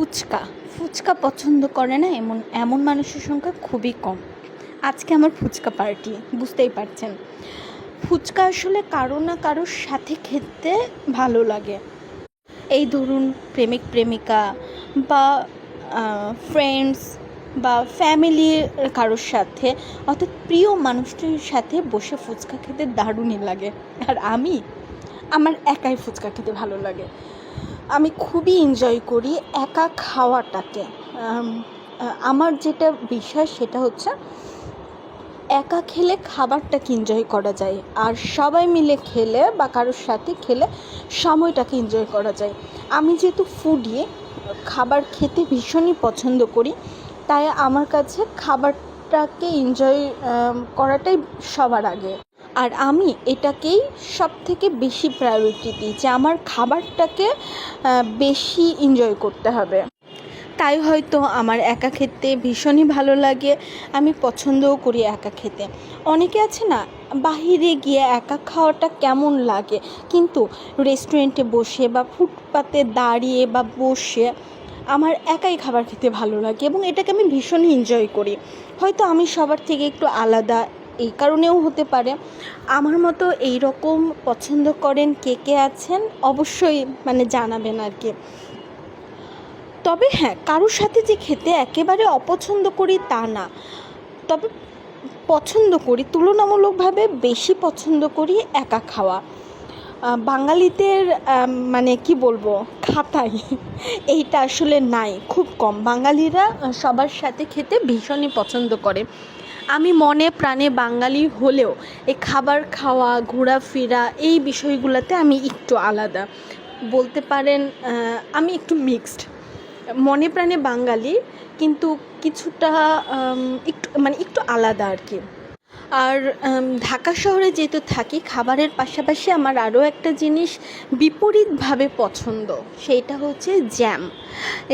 ফুচকা। ফুচকা পছন্দ করে না এমন এমন মানুষের সংখ্যা খুবই কম। আজকে আমার ফুচকা পার্টি, বুঝতেই পারছেন। ফুচকা আসলে কারও না কারোর সাথে খেতে ভালো লাগে। এই ধরুন প্রেমিক প্রেমিকা বা ফ্রেন্ডস বা ফ্যামিলির কারোর সাথে, অর্থাৎ প্রিয় মানুষটির সাথে বসে ফুচকা খেতে দারুণই লাগে। আর আমি, আমার একাই ফুচকা খেতে ভালো লাগে। আমি খুবই এনজয় করি একা খাওয়াটাকে। আমার যেটা বিষয় সেটা হচ্ছে, একা খেলে খাবারটাকে এনজয় করা যায়। আর সবাই মিলে খেলে বা কারোর সাথে খেলে সময়টাকে এনজয় করা যায়। আমি যেহেতু ফুডি খাবার খেতে ভীষণই পছন্দ করি, তাই আমার কাছে খাবারটাকে এনজয় করাটাই সবার আগে। আর আমি এটাকেই সব থেকে বেশি প্রায়োরিটি দিই যে আমার খাবারটাকে বেশি এনজয় করতে হবে। তাই হয়তো আমার একা খেতে ভীষণই ভালো লাগে, আমি পছন্দও করি একা খেতে। অনেকে আছে না, বাহিরে গিয়ে একা খাওয়াটা কেমন লাগে? কিন্তু রেস্টুরেন্টে বসে বা ফুটপাতে দাঁড়িয়ে বা বসে আমার একাই খাবার খেতে ভালো লাগে এবং এটাকে আমি ভীষণই এনজয় করি। হয়তো আমি সবার থেকে একটু আলাদা এই কারণেও হতে পারে। আমার মতো এই রকম পছন্দ করেন কে কে আছেন অবশ্যই মানে জানাবেন আর কি তবে হ্যাঁ কারোর সাথে যে খেতে একেবারে অপছন্দ করি তা না। তবে পছন্দ করি, তুলনামূলকভাবে বেশি পছন্দ করি একা খাওয়া। বাঙালিদের মানে কি বলব, খাতায় এইটা আসলে নাই, খুব কম। বাঙালিরা সবার সাথে খেতে ভীষণই পছন্দ করে। আমি মনে প্রাণে বাঙালি হলেও এই খাবার খাওয়া, ঘোরাফেরা, এই বিষয়গুলোতে আমি একটু আলাদা। বলতে পারেন আমি একটু মিক্সড মনে প্রাণে বাঙালি, কিন্তু কিছুটা একটু মানে একটু আলাদা আর কি। আর ঢাকা শহরে যেহেতু থাকি, খাবারের পাশাপাশি আমার আরও একটা জিনিস বিপরীতভাবে পছন্দ, সেইটা হচ্ছে জ্যাম।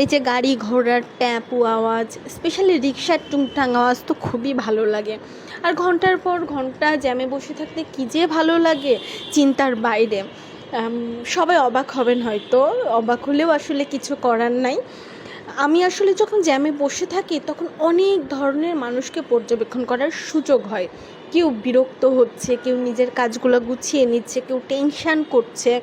এই যে গাড়ি ঘোড়ার ট্যাপু আওয়াজ স্পেশালি রিক্সার টুংটাং আওয়াজ তো খুবই ভালো লাগে। আর ঘণ্টার পর ঘণ্টা জ্যামে বসে থাকতে কী যে ভালো লাগে, চিন্তার বাইরে। সবাই অবাক হবেন হয়তো, অবাক হলেও আসলে কিছু করার নাই। আমি আসলে যখন জ্যামে বসে থাকি, তখন অনেক ধরনের মানুষকে পর্যবেক্ষণ করার সুযোগ হয়। কেউ বিরক্ত হচ্ছে, কেউ নিজের কাজগুলো গুছিয়ে নিচ্ছে, কেউ টেনশান করছে।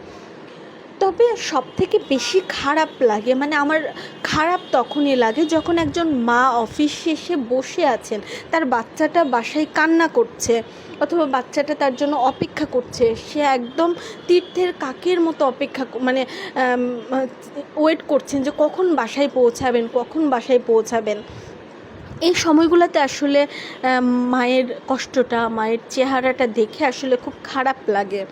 তবে সব থেকে বেশি খারাপ লাগে মানে আমার খারাপ তখনই লাগে যখন একজন মা অফিস শেষে বসে আছেন, তার বাচ্চাটা বাসায় কান্না করছে। অথবা বাচ্চাটা তার জন্য অপেক্ষা করছে, সে একদম তীর্থের কাকের মতো অপেক্ষা মানে ওয়েট করছেন যে কখন বাসায় পৌঁছাবেন, কখন বাসায় পৌঁছাবেন। এই সময়গুলোতে আসলে মায়ের কষ্টটা, মায়ের চেহারাটা দেখে আসলে খুব খারাপ লাগে।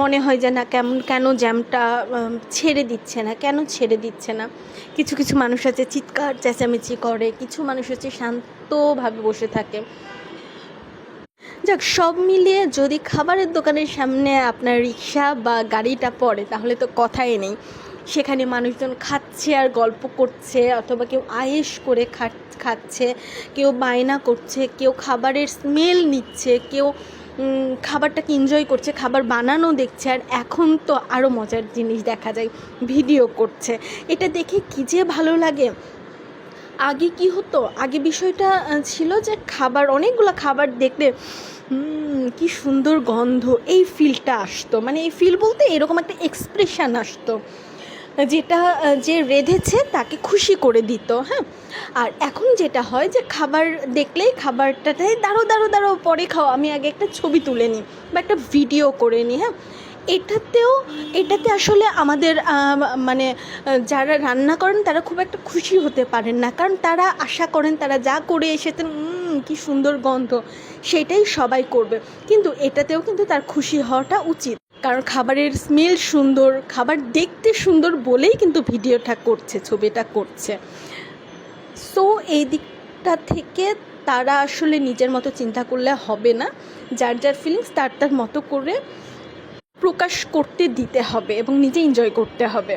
মনে হয় যে না, কেমন, কেন জ্যামটা ছেড়ে দিচ্ছে না, কেন ছেড়ে দিচ্ছে না? কিছু কিছু মানুষ আছে, চিৎকার, চেঁচামেচি করে, কিছু মানুষ আছে শান্তভাবে বসে থাকে। যাক, সব মিলিয়ে যদি খাবারের দোকানের সামনে আপনার রিক্সা বা গাড়িটা পড়ে, তাহলে তো কথাই নেই। সেখানে মানুষজন খাচ্ছে আর গল্প করছে, অথবা কেউ আয়েশ করে খাচ্ছে, কেউ বায়না করছে, কেউ খাবারের স্মেল নিচ্ছে, কেউ খাবারটাকে এনজয় করছে, খাবার বানানো দেখছে, আর এখন তো আরও মজার জিনিস দেখা যায় ভিডিও করছে। এটা দেখে কী যে ভালো লাগে। আগে কি হতো? আগে বিষয়টা ছিল যে খাবার, অনেকগুলো খাবার দেখলে কি সুন্দর গন্ধ। এই ফিলটা আসতো। মানে এই ফিল বলতে এরকম একটা এক্সপ্রেশন আসতো যেটা যে রেঁধেছে তাকে খুশি করে দিত হ্যাঁ? আর এখন যেটা হয় যে খাবার দেখলেই খাবারটাতে দাঁড়ো দাঁড়ো দাঁড়ো পরে খাও আমি আগে একটা ছবি তুলে নিই বা একটা ভিডিও করে নিই হ্যাঁ? এটাতেও এটাতে আসলে আমাদের মানে যারা রান্না করেন তারা খুব একটা খুশি হতে পারেন না। কারণ তারা আশা করেন তারা যা করে এসেছেন "উম, কি সুন্দর গন্ধ, সেটাই সবাই করবে। কিন্তু এটাতেও কিন্তু তার খুশি হওয়াটা উচিত। কারণ খাবারের স্মেল সুন্দর, খাবার দেখতে সুন্দর বলেই কিন্তু ভিডিওটা করছে, ছবিটা করছে। সো এই দিকটা থেকে তারা আসলে নিজের মতো চিন্তা করলে হবে না। যার যার ফিলিংস তার তার মতো করে প্রকাশ করতে দিতে হবে এবং নিজে এনজয় করতে হবে।